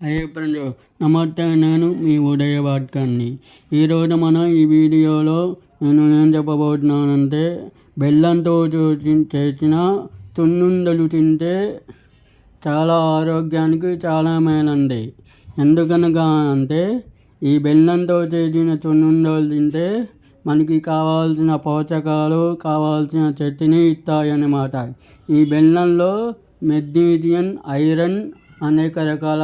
అయ్యే ఫ్రెండ్ నమస్తే నేను మీ ఉదయ వాడ్కాన్ని ఈరోజు మనం ఈ వీడియోలో నేను ఏం చెప్పబోతున్నానంటే బెల్లంతో చూసి చేసిన చున్నుండలు తింటే చాలా ఆరోగ్యానికి చాలా మేలండి. ఎందుకనగా అంటే ఈ బెల్లంతో చేసిన చున్నుండలు తింటే మనకి కావాల్సిన పోషకాలు కావాల్సిన శక్తిని ఇస్తాయన్నమాట. ఈ బెల్లంలో మెగ్నీషియం ఐరన్ అనేక రకాల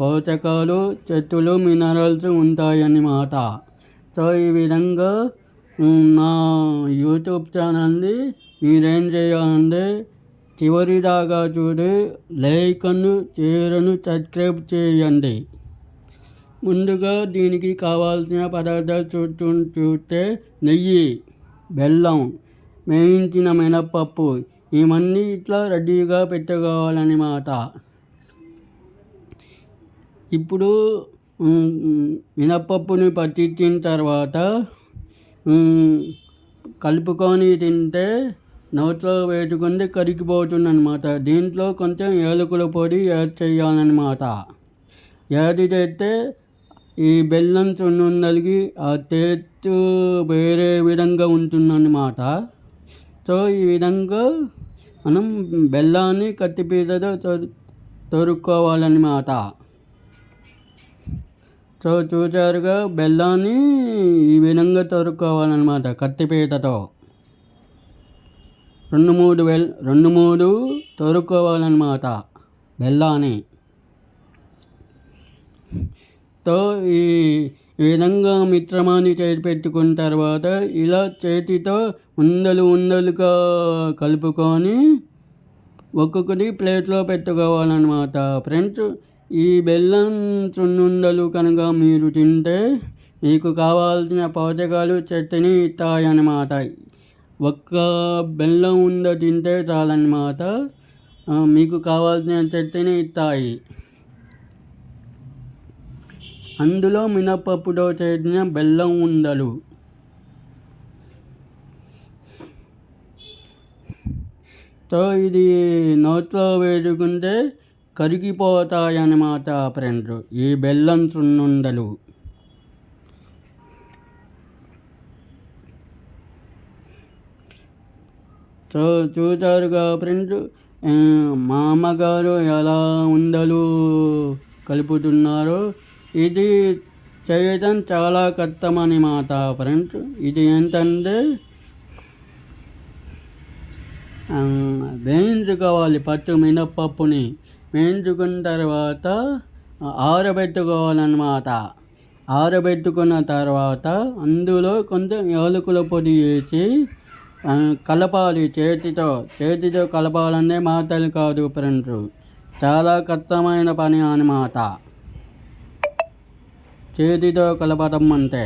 పోషకాలు చెట్టులు మినరల్స్ ఉంటాయన్నమాట సో ఈ విధంగా నా యూట్యూబ్ ఛానల్ని మీరేం చేయాలంటే చివరి దాకా చూడి లైక్ను షేర్ను సబ్స్క్రైబ్ చేయండి. ముందుగా దీనికి కావాల్సిన పదార్థాలు చూస్తూ చూస్తే నెయ్యి బెల్లం వేయించిన మినప్పప్పు ఇవన్నీ ఇట్లా రెడీగా పెట్టుకోవాలన్నమాట ఇప్పుడు మినప్పప్పుని పట్టించిన తర్వాత కలుపుకొని తింటే నోట్లో వేసుకుంటే కరిగిపోతుంది అనమాట దీంట్లో కొంచెం ఏలకుల పొడి యాడ్ చేయాలన్నమాట. యాడ్ చేస్తే ఈ బెల్లం చున్నుండలకి ఆ టేస్ట్ వేరే విధంగా ఉంటుందన్నమాట. సో ఈ విధంగా మనం బెల్లాన్ని కత్తిపీటతో తొరుక్కోవాలన్నమాట. సో చూచారుగా బెల్లాన్ని ఈ విధంగా తొరుక్కోవాలన్నమాట కత్తిపీటతో రెండు మూడు వెల్ రెండు మూడు తొరుక్కోవాలన్నమాట బెల్లాన్ని. తో ఈ విధంగా మిత్రమాన్ని చేతి పెట్టుకున్న తర్వాత ఇలా చేతితో ఉండలు ఉండలుగా కలుపుకొని ఒక్కొక్కటి ప్లేట్లో పెట్టుకోవాలన్నమాట. ఫ్రెండ్స్ ఈ బెల్లం చున్నుండలు కనుక మీరు తింటే మీకు కావాల్సిన పోషకాలు చెట్టుని ఇస్తాయన్నమాట. ఒక్క బెల్లం ఉండ తింటే చాలన్నమాట. మీకు కావాల్సిన చెట్టుని ఇస్తాయి. అందులో మినపప్పుతో చేసిన బెల్లం ఉండలు సో ఇది నోట్లో వేసుకుంటే కరిగిపోతాయన్నమాట ఫ్రెండ్స్ ఈ బెల్లం సున్నుండలు సో చూసారుగా ఫ్రెండ్స్ మా అమ్మగారు ఎలా ఉండలు కలుపుతున్నారో? ఇది చేయడం చాలా కష్టం మాట ఫ్రెండ్స్ ఇది ఏంటంటే వేయించుకోవాలి పచ్చి మినప్పప్పుని వేయించుకున్న తర్వాత ఆరబెట్టుకోవాలన్నమాట. ఆరబెట్టుకున్న తర్వాత అందులో కొంచెం యాలకుల పొడి వేసి కలపాలి. చేతితో చేతితో కలపాలనే మాటలు కాదు ఫ్రెండ్స్. చాలా కష్టమైన పని అన్నమాట. చేతితో కలపడం అంటే.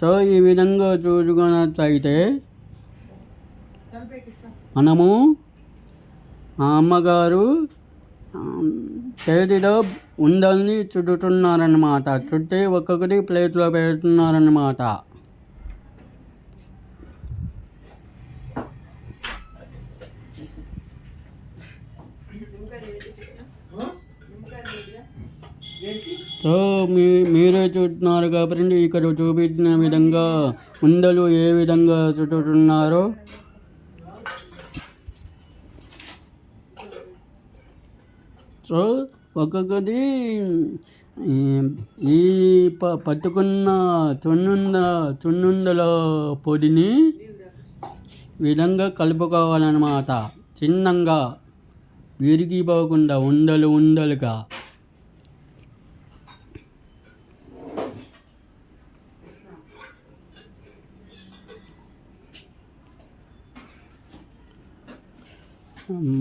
సో ఈ విధంగా చూసుకున్నట్లయితే మనము మా అమ్మగారు చేతిలో ఉండల్ని చుట్టుతున్నారన్నమాట చుట్టి ఒక్కొక్కటి ప్లేట్లో పెడుతున్నారన్నమాట. సో మీ మీరే చూస్తున్నారు కాబట్టి ఇక్కడ చూపించిన విధంగా ఉండలు ఏ విధంగా చుట్టుతున్నారో సో ఒక్కొక్కటి ఈ ప పట్టుకున్న చున్నుండ చున్నుండల పొడిని విధంగా కలుపుకోవాలన్నమాట. చిన్నంగా విరిగిపోకుండా ఉండలు ఉండలుగా.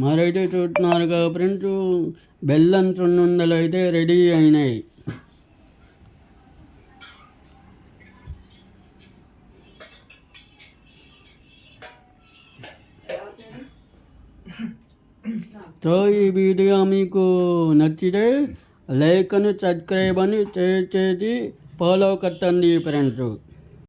మరైతే చూస్తున్నారు ఫ్రెండ్స్ బెల్లం చున్నుండలు అయితే రెడీ అయినాయి. సో ఈ వీడియో మీకు నచ్చితే లైక్ అని సబ్స్క్రైబ్ అని చేసి ఫాలో కట్టండి ఫ్రెండ్స్